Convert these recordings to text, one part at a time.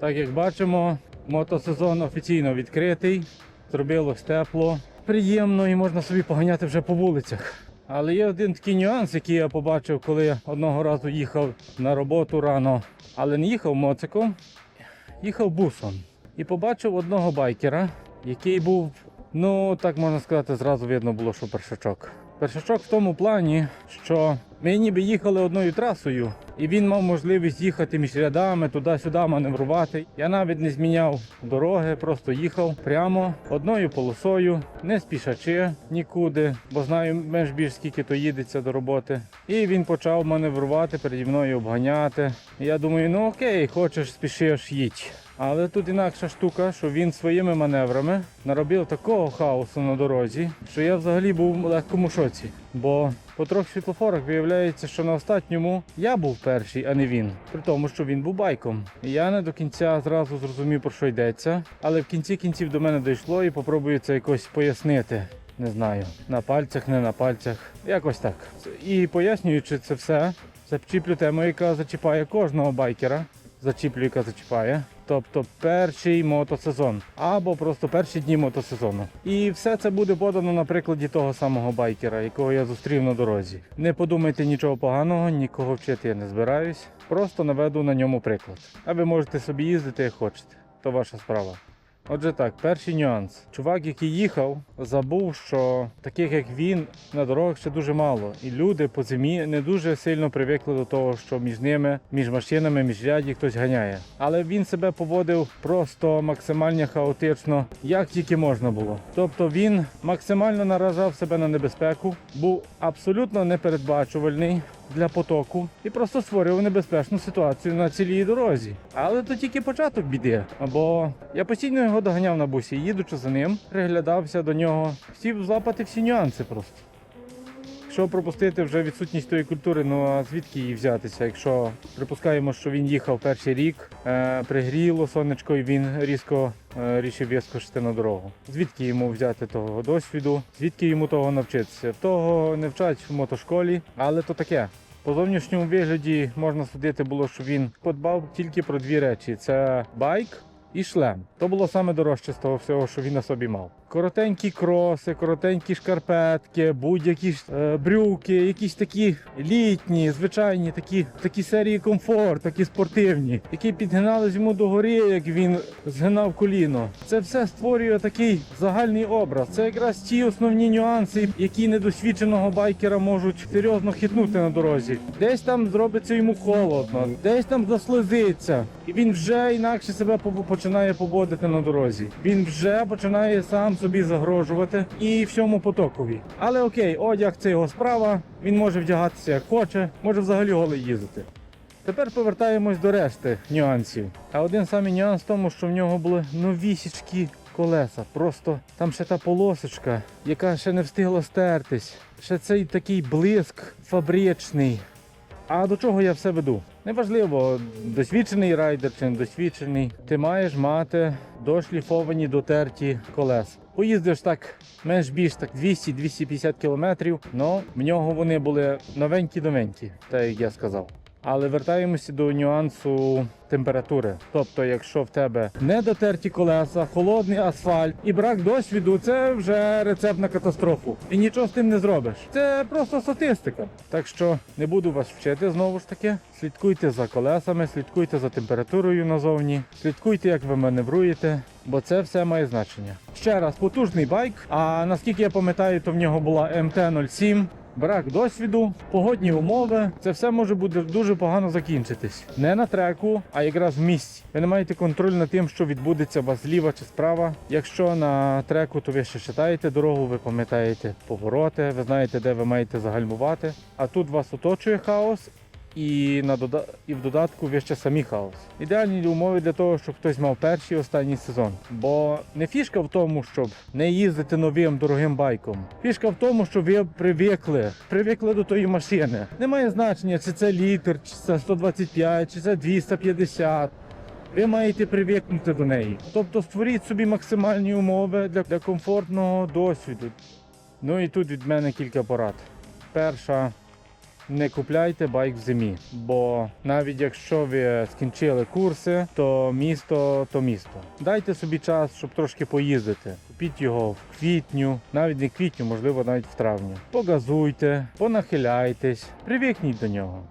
Так як бачимо, мотосезон офіційно відкритий, зробилось тепло, приємно і можна собі поганяти вже по вулицях. Але є один такий нюанс, який я побачив, коли одного разу їхав на роботу рано, але не їхав моциком, їхав бусом. І побачив одного байкера, який був, ну так можна сказати, зразу видно було, що першачок. Першачок в тому плані, що ми ніби їхали одною трасою, і він мав можливість їхати між рядами, туди-сюди маневрувати. Я навіть не зміняв дороги, просто їхав прямо одною полосою, не спішачи нікуди, бо знаю менш більш скільки то їдеться до роботи. І він почав маневрувати переді мною обганяти. Я думаю, ну окей, хочеш, спішиш, їдь. Але тут інакша штука, що він своїми маневрами наробив такого хаосу на дорозі, що я взагалі був в легкому шоці. Бо по трьох світлофорах виявляється, що на остатньому я був перший, а не він. При тому, що він був байком. Я не до кінця зразу зрозумів, про що йдеться. Але в кінці кінців до мене дійшло і попробую це якось пояснити. Не знаю, на пальцях, не на пальцях. Якось так. І пояснюючи це все, зачіплю тему, яка зачіпає кожного байкера. Зачіплю, яка зачіпає. Тобто перший мотосезон або просто перші дні мотосезону. І все це буде подано на прикладі того самого байкера, якого я зустрів на дорозі. Не подумайте нічого поганого, нікого вчити я не збираюсь. Просто наведу на ньому приклад. А ви можете собі їздити як хочете. То ваша справа. Отже так, перший нюанс. Чувак, який їхав, забув, що таких як він на дорогах ще дуже мало. І люди по зимі не дуже сильно привикли до того, що між ними, між машинами, між ряді хтось ганяє. Але він себе поводив просто максимально хаотично, як тільки можна було. Тобто він максимально наражав себе на небезпеку, був абсолютно непередбачувальний для потоку і просто створював небезпечну ситуацію на цілій дорозі. Але то тільки початок біди. Бо я постійно його доганяв на бусі, їдучи за ним, приглядався до нього, хотів злапати всі нюанси просто. Якщо пропустити вже відсутність тої культури, ну а звідки її взятися? Якщо припускаємо, що він їхав перший рік, е, пригріло сонечко і він різко е, рішив вискочити на дорогу. Звідки йому взяти того досвіду? Звідки йому того навчитися? Того не вчать в мотошколі, але то таке. По зовнішньому вигляді можна судити було, що він подбав тільки про дві речі: це байк і шлем. То було саме дорожче з того всього, що він на собі мав. Коротенькі кроси, коротенькі шкарпетки, будь-які е, брюки, якісь такі літні, звичайні, такі, такі серії комфорт, такі спортивні, які підгинались йому до гори, як він згинав коліно. Це все створює такий загальний образ. Це якраз ті основні нюанси, які недосвідченого байкера можуть серйозно хитнути на дорозі. Десь там зробиться йому холодно, десь там заслизиться, і він вже інакше себе починає поводити на дорозі. Він вже починає сам собі загрожувати і всьому потокові. Але окей, одяг це його справа. Він може вдягатися як хоче, може взагалі голий їздити. Тепер повертаємось до решти нюансів. А один самий нюанс в тому, що в нього були новісічкі колеса. Просто там ще та полосочка, яка ще не встигла стертись. Ще цей такий блиск фабричний. А до чого я все веду? Неважливо, досвідчений райдер чи недосвідчений. Ти маєш мати дошліфовані дотерті колеса. Поїздиш так менш більш так 200-250 кілометрів, але в нього вони були новенькі-новенькі, так як я сказав. Але вертаємося до нюансу температури. Тобто, якщо в тебе не дотерті колеса, холодний асфальт і брак досвіду, це вже рецепт на катастрофу. І нічого з тим не зробиш. Це просто статистика. Так що не буду вас вчити знову ж таки. Слідкуйте за колесами, слідкуйте за температурою назовні, слідкуйте, як ви маневруєте, бо це все має значення. Ще раз, потужний байк. А наскільки я пам'ятаю, то в нього була МТ-07. Брак досвіду, погодні умови, це все може бути дуже погано закінчитись. Не на треку, а якраз в місці. Ви не маєте контроль над тим, що відбудеться у вас зліва чи справа. Якщо на треку, то ви ще читаєте дорогу, ви пам'ятаєте повороти, ви знаєте, де ви маєте загальмувати. А тут вас оточує хаос. І на дода... і в додатку ви ще самі хаос. Ідеальні умови для того, щоб хтось мав перший останній сезон. Бо не фішка в тому, щоб не їздити новим дорогим байком. Фішка в тому, що ви привикли, привикли до тої машини. Немає значення, чи це літр, чи це 125, чи це 250. Ви маєте привикнути до неї. Тобто створіть собі максимальні умови для, для комфортного досвіду. Ну і тут від мене кілька порад. Перша не купляйте байк в зимі. Бо навіть якщо ви скінчили курси, то місто то місто. Дайте собі час, щоб трошки поїздити. Купіть його в квітню, навіть не квітню, можливо, навіть в травні. Погазуйте, понахиляйтесь, привикніть до нього.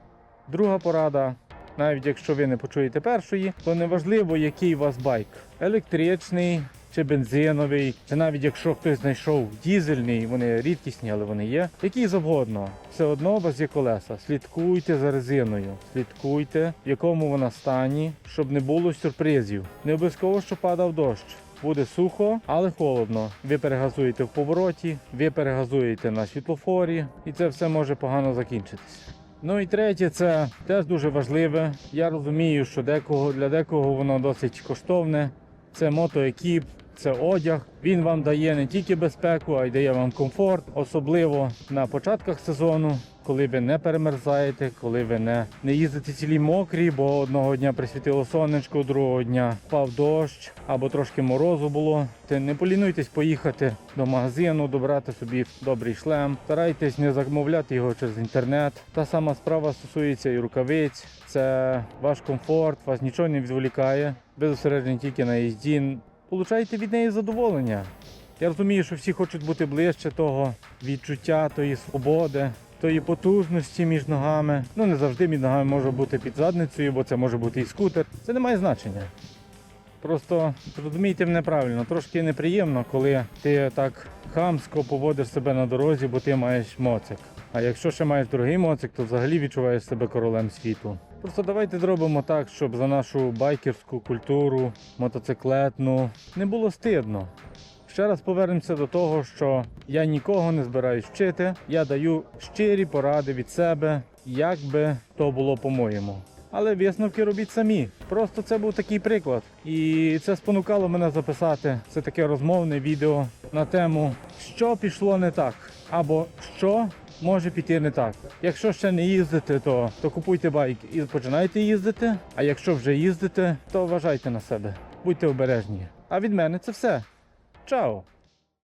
Друга порада. Навіть якщо ви не почуєте першої, то неважливо, який у вас байк. Електричний чи бензиновий, чи навіть якщо хтось знайшов дізельний, вони рідкісні, але вони є. Який завгодно. Все одно у вас є колеса. Слідкуйте за резиною, слідкуйте, в якому вона стані, щоб не було сюрпризів. Не обов'язково, що падав дощ. Буде сухо, але холодно. Ви перегазуєте в повороті, ви перегазуєте на світлофорі, і це все може погано закінчитися. Ну і третє, це теж дуже важливе. Я розумію, що декого для декого воно досить коштовне. Це мотоекіп, це одяг. Він вам дає не тільки безпеку, а й дає вам комфорт, особливо на початках сезону, коли ви не перемерзаєте, коли ви не, не їздите цілі мокрі, бо одного дня присвітило сонечко, другого дня впав дощ або трошки морозу було. Ти не полінуйтесь поїхати до магазину, добрати собі добрий шлем. Старайтесь не замовляти його через інтернет. Та сама справа стосується і рукавиць. Це ваш комфорт, вас нічого не відволікає. Ви зосереджені тільки на їзді. Получаєте від неї задоволення. Я розумію, що всі хочуть бути ближче того відчуття, тої свободи, тої потужності між ногами. Ну не завжди між ногами може бути під задницею, бо це може бути і скутер. Це не має значення. Просто зрозумійте мене правильно, трошки неприємно, коли ти так хамсько поводиш себе на дорозі, бо ти маєш моцик. А якщо ще маєш дорогий моцик, то взагалі відчуваєш себе королем світу. Просто давайте зробимо так, щоб за нашу байкерську культуру, мотоциклетну не було стидно. Ще раз повернемося до того, що я нікого не збираюсь вчити. Я даю щирі поради від себе, як би то було по-моєму. Але висновки робіть самі. Просто це був такий приклад. І це спонукало мене записати це таке розмовне відео на тему, що пішло не так, або що може піти не так. Якщо ще не їздите, то, то купуйте байк і починайте їздити. А якщо вже їздите, то вважайте на себе. Будьте обережні. А від мене це все. Чао!